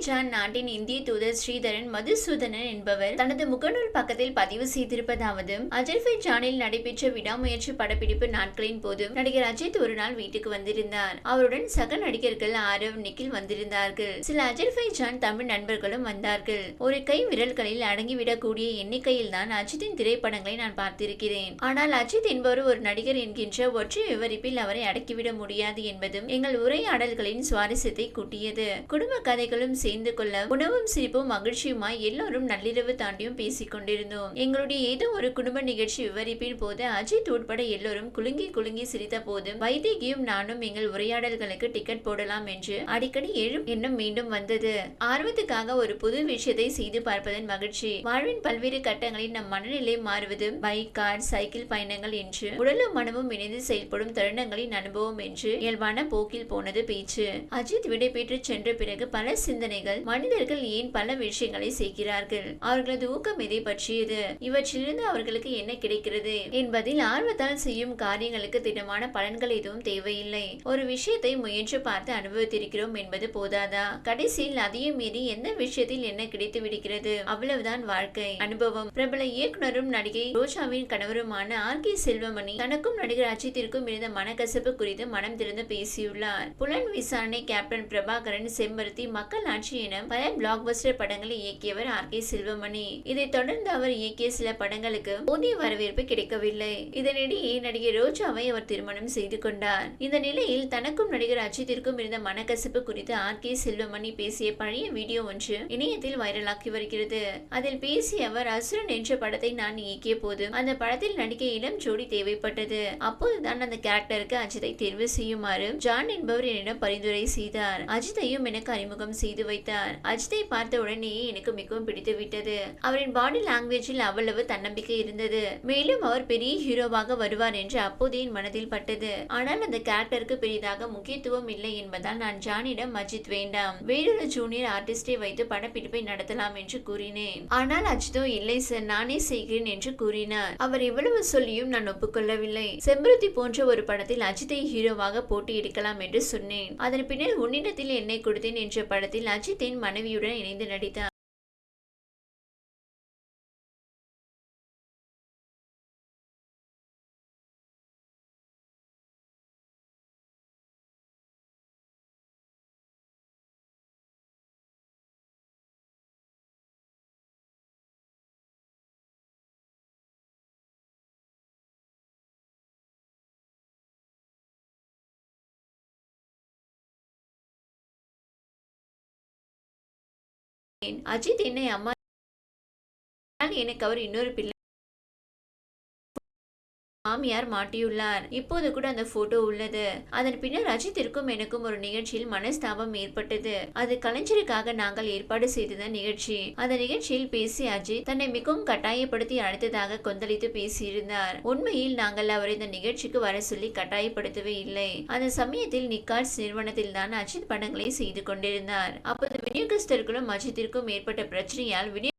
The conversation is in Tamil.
அஜர்பைஜான் நாட்டின் இந்திய தூதர் ஸ்ரீதரன் மதுசூதனன் என்பவர் தனது முகநூல் பக்கத்தில் பதிவு செய்திருப்பதாவது அஜர்பைஜானில் நடைபெற்ற விடாமுயற்சி படப்பிடிப்பு நாட்களின் போது நடிகர் அஜித் ஒரு நாள் வீட்டுக்கு வந்திருந்தார். அவருடன் சக நடிகர்கள் ஆரவ் நிக்கில் வந்திருந்தார்கள். சில அஜர்பைஜான் தமிழ் நண்பர்களும் வந்தார்கள். ஒரு கை விரல்களில் அடங்கிவிடக்கூடிய எண்ணிக்கையில் தான் அஜித்தின் திரைப்படங்களை நான் பார்த்திருக்கிறேன். ஆனால் அஜித் என்பவர் ஒரு நடிகர் என்கின்ற ஒற்றை விவரிப்பில் அவரை அடக்கிவிட முடியாது என்பதும் எங்கள் உரையாடல்களின் சுவாரஸ்யத்தை கூட்டியது. குடும்ப கதைகளும் சேர்ந்து கொள்ள உணவும் சிரிப்பும் மகிழ்ச்சியுமாய் எல்லோரும் நள்ளிரவு தாண்டியும் பேசிக் கொண்டிருந்தோம். எங்களுடைய ஏதோ ஒரு குடும்ப நிகழ்ச்சி விவரிப்பின் போது அஜித் உட்பட எல்லோரும் குலுங்கி குலுங்கி சிரித்த போது வைதேகியும் நானும் எங்கள் உரையாடல்களுக்கு டிக்கெட் போடலாம் என்று அடிக்கடி எழும் எண்ணம் மீண்டும் வந்தது. ஆர்வத்துக்காக ஒரு புது விஷயத்தை செய்து பார்ப்பதன் மகிழ்ச்சி. வாழ்வின் பல்வேறு கட்டங்களில் நம் மனநிலை மாறுவது பைக் கார் சைக்கிள் பயணங்கள் என்று உடலும் மனமும் இணைந்து செயல்படும் தருணங்களின் அனுபவம் என்று இயல்பான போக்கில் போனது பேச்சு. அஜித் விடைபெற்று சென்ற பிறகு பல சிந்தனை சிந்தனைகள் மனிதர்கள் ஏன் பல விஷயங்களை செய்கிறார்கள்? அவர்களது ஊக்கம் எதை பற்றியது? இவற்றிலிருந்து அவர்களுக்கு என்ன கிடைக்கிறது? என்பதில் ஆர்வத்தால் செய்யும் காரியங்களுக்கு திடமான பலன்கள் எதுவும் தேவையில்லை. ஒரு விஷயத்தை முயன்று பார்த்து அனுபவித்திருக்கிறோம் என்பது போதாதா? கடைசியில் அதையும் மீறி எந்த விஷயத்தில் என்ன கிடைத்து விடுகிறது? அவ்வளவுதான் வாழ்க்கை. அனுபவம். பிரபல இயக்குனரும் நடிகை ரோஜாவின் கணவருமான ஆர் கே செல்வமணி தனக்கும் நடிகர் அஜித்திற்கும் இருந்த மனக்கசப்பு குறித்து மனம் திறந்து பேசியுள்ளார். புலன் விசாரணை கேப்டன் பிரபாகரன் செம்பருத்தி மக்கள் ஆட்சி என பல பிளாக் பஸ்டர் படங்களை இயக்கியவர் ஆர் கே செல்வமணி. இதைத் தொடர்ந்து அவர் இயக்கிய சில படங்களுக்கு போதிய வரவேற்பு கிடைக்கவில்லை. இதனிடையே நடிகை ரோஜாவை அவர் திருமணம் செய்து கொண்டார். இந்த நிலையில் தனக்கும் நடிகர் அஜித்திற்கும் இருந்த மனக்கசப்பு குறித்து ஆர் கே செல்வமணி பேசிய பழைய வீடியோ ஒன்று இணையத்தில் வைரலாகி வருகிறது. அதில் பேசிய அவர் அசுரன் என்ற படத்தை நான் இயக்கிய போது அந்த படத்தில் நடிக்க இளம் ஜோடி தேவைப்பட்டது. அப்போதுதான் அந்த கேரக்டருக்கு அஜித்தை தேர்வு செய்யுமாறு ஜான் என்பவர் என்னிடம் பரிந்துரை செய்தார். அஜித்தையும் எனக்கு அறிமுகம் செய்து வைத்தார். அஜித்தை பார்த்த உடனே எனக்கு மிகவும் பிடித்து விட்டது அவரின் பாடி லாங்குவேஜில் அவ்வளவு தன்னம்பிக்கை இருந்தது. மேலும் அவர் பெரிய ஹீரோவாக வருவார் என்று அப்போதே என் மனதில் பட்டது. ஆனால் அந்த கேரக்டருக்கு பெரிதாக முக்கியத்துவம் இல்லை என்பதால் நான் ஜானிடம் அஜித் வேண்டாம். வேறொரு ஜூனியர் ஆர்டிஸ்டை வைத்து படப்பிடிப்பை நடத்தலாம் என்று கூறினேன். ஆனால் அஜித்தோ இல்லை சார் நானே செய்கிறேன் என்று கூறினார். அவர் எவ்வளவு சொல்லியும் நான் ஒப்புக்கொள்ளவில்லை. செம்பருத்தி போன்ற ஒரு படத்தில் அஜித்தை ஹீரோவாக போட்டி எடுக்கலாம் என்று சொன்னேன். அதன் பின்னர் உன்னிடத்தில் என்னை கொடுத்தேன் என்ற படத்தில் அஜித் அஜித்தின் மனைவியுடன் இணைந்து நடித்தார் அஜித் என்னை அம்மா எனக்கு அவர் இன்னொரு பிள்ளை. மாமியார் மாட்டியுள்ளார். இப்போது கூட அந்த போட்டோ உள்ளது. அதன் பின்னர் அஜித்திற்கும் எனக்கும் ஒரு நிகழ்ச்சியில் மனஸ்தாபம் ஏற்பட்டது. அது கலைஞருக்காக நாங்கள் ஏற்பாடு செய்திருந்த நிகழ்ச்சி. அந்த நிகழ்ச்சியில் பேசிய அஜித் தன்னை மிகவும் கட்டாயப்படுத்தி அழைத்ததாக கொந்தளித்து பேசியிருந்தார். உண்மையில் நாங்கள் அவரை இந்த நிகழ்ச்சிக்கு வர சொல்லி கட்டாயப்படுத்தவே இல்லை. அந்த சமயத்தில் நிக்கார்ஸ் நிறுவனத்தில் தான் அஜித் படங்களை செய்து கொண்டிருந்தார். அப்போது விநியோகஸ்தர்களும் அஜித்திற்கும் ஏற்பட்ட பிரச்சனையால் விநியோக